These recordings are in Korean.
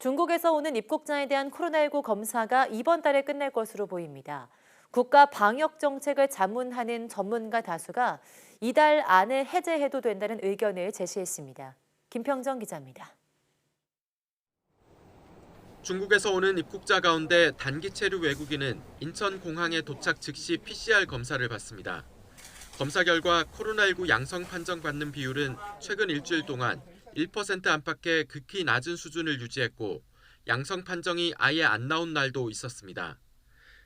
중국에서 오는 입국자에 대한 코로나19 검사가 이번 달에 끝날 것으로 보입니다. 국가 방역 정책을 자문하는 전문가 다수가 이달 안에 해제해도 된다는 의견을 제시했습니다. 김평정 기자입니다. 중국에서 오는 입국자 가운데 단기 체류 외국인은 인천 공항에 도착 즉시 PCR 검사를 받습니다. 검사 결과 코로나19 양성 판정받는 비율은 최근 일주일 동안 1% 안팎의 극히 낮은 수준을 유지했고 양성 판정이 아예 안 나온 날도 있었습니다.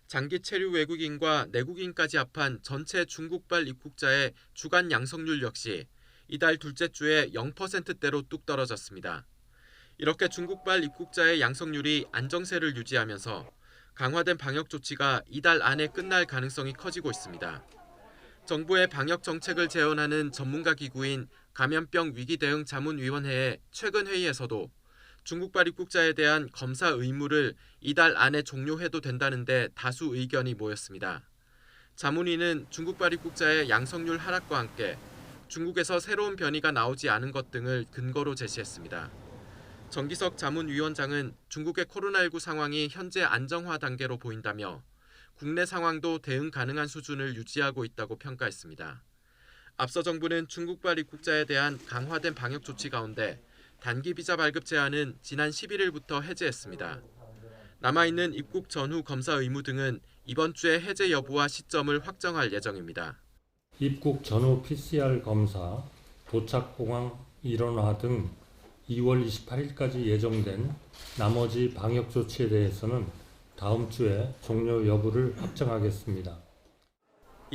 장기 체류 외국인과 내국인까지 합한 전체 중국발 입국자의 주간 양성률 역시 이달 둘째 주에 0%대로 뚝 떨어졌습니다. 이렇게 중국발 입국자의 양성률이 안정세를 유지하면서 강화된 방역 조치가 이달 안에 끝날 가능성이 커지고 있습니다. 정부의 방역 정책을 제언하는 전문가 기구인 감염병 위기 대응 자문위원회의 최근 회의에서도 중국발 입국자에 대한 검사 의무를 이달 안에 종료해도 된다는데 다수 의견이 모였습니다. 자문위는 중국발 입국자의 양성률 하락과 함께 중국에서 새로운 변이가 나오지 않은 것 등을 근거로 제시했습니다. 정기석 자문위원장은 중국의 코로나19 상황이 현재 안정화 단계로 보인다며 국내 상황도 대응 가능한 수준을 유지하고 있다고 평가했습니다. 앞서 정부는 중국발 입국자에 대한 강화된 방역 조치 가운데 단기 비자 발급 제한은 지난 11일부터 해제했습니다. 남아있는 입국 전후 검사 의무 등은 이번 주에 해제 여부와 시점을 확정할 예정입니다. 입국 전후 PCR 검사, 도착 공항 일원화 등 2월 28일까지 예정된 나머지 방역 조치에 대해서는 다음 주에 종료 여부를 확정하겠습니다.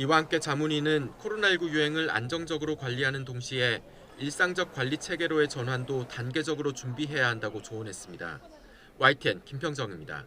이와 함께 자문위는 코로나19 유행을 안정적으로 관리하는 동시에 일상적 관리 체계로의 전환도 단계적으로 준비해야 한다고 조언했습니다. YTN 김평정입니다.